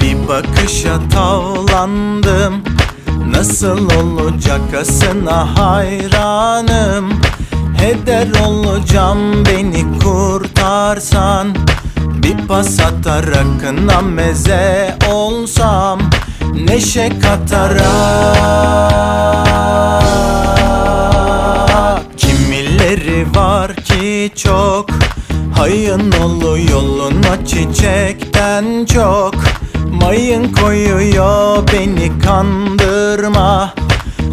Bir bakışa tavlandım. Nasıl olacak asına hayranım? Heder olacağım beni kurtarsan. Bir pas atar akına meze olsam. Neşe katarak Hayın olu yoluna çiçekten çok. Mayın koyuyor beni kandırma.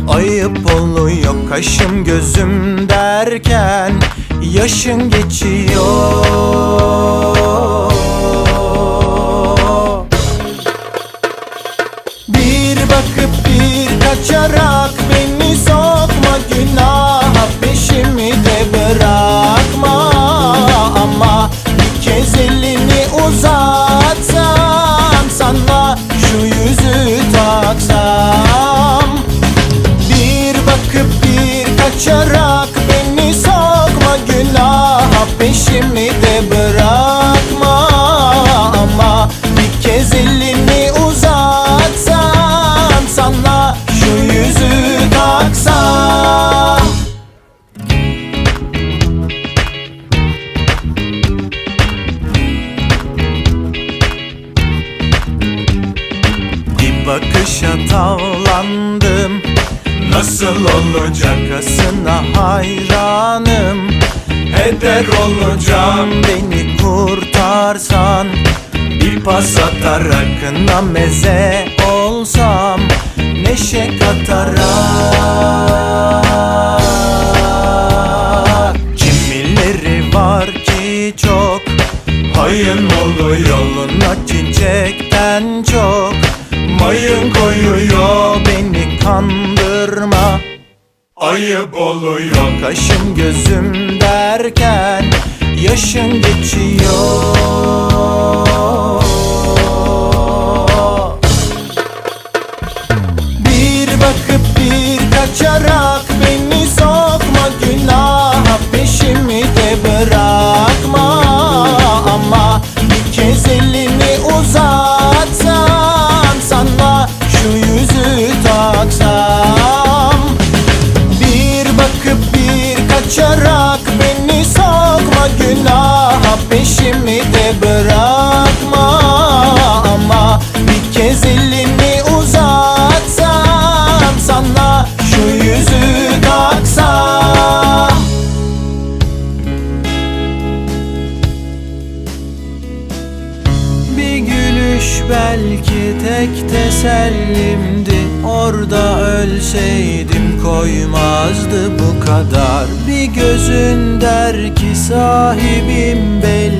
Ayıp oluyor kaşım gözüm derken. Yaşın geçiyor 走 bakışa tavlandım. Nasıl olacak asına hayranım. Heder olacağım beni kurtarsan. Bir pas atar akına meze olsam. Neşe katarak. Kimileri var ki çok? Hayın olu yoluna çiçekten çok Mayın koyuyor beni kandırma. Ayıp oluyor. Kaşım gözüm derken Yaşın geçiyor. Bir bakıp bir kaçarak beni sokma günaha. Peşimi de bırakma şu yüzü taksam belki tek tesellimdi. Orada ölseydim koymazdı bu kadar. Bir gözün der ki sahibim belli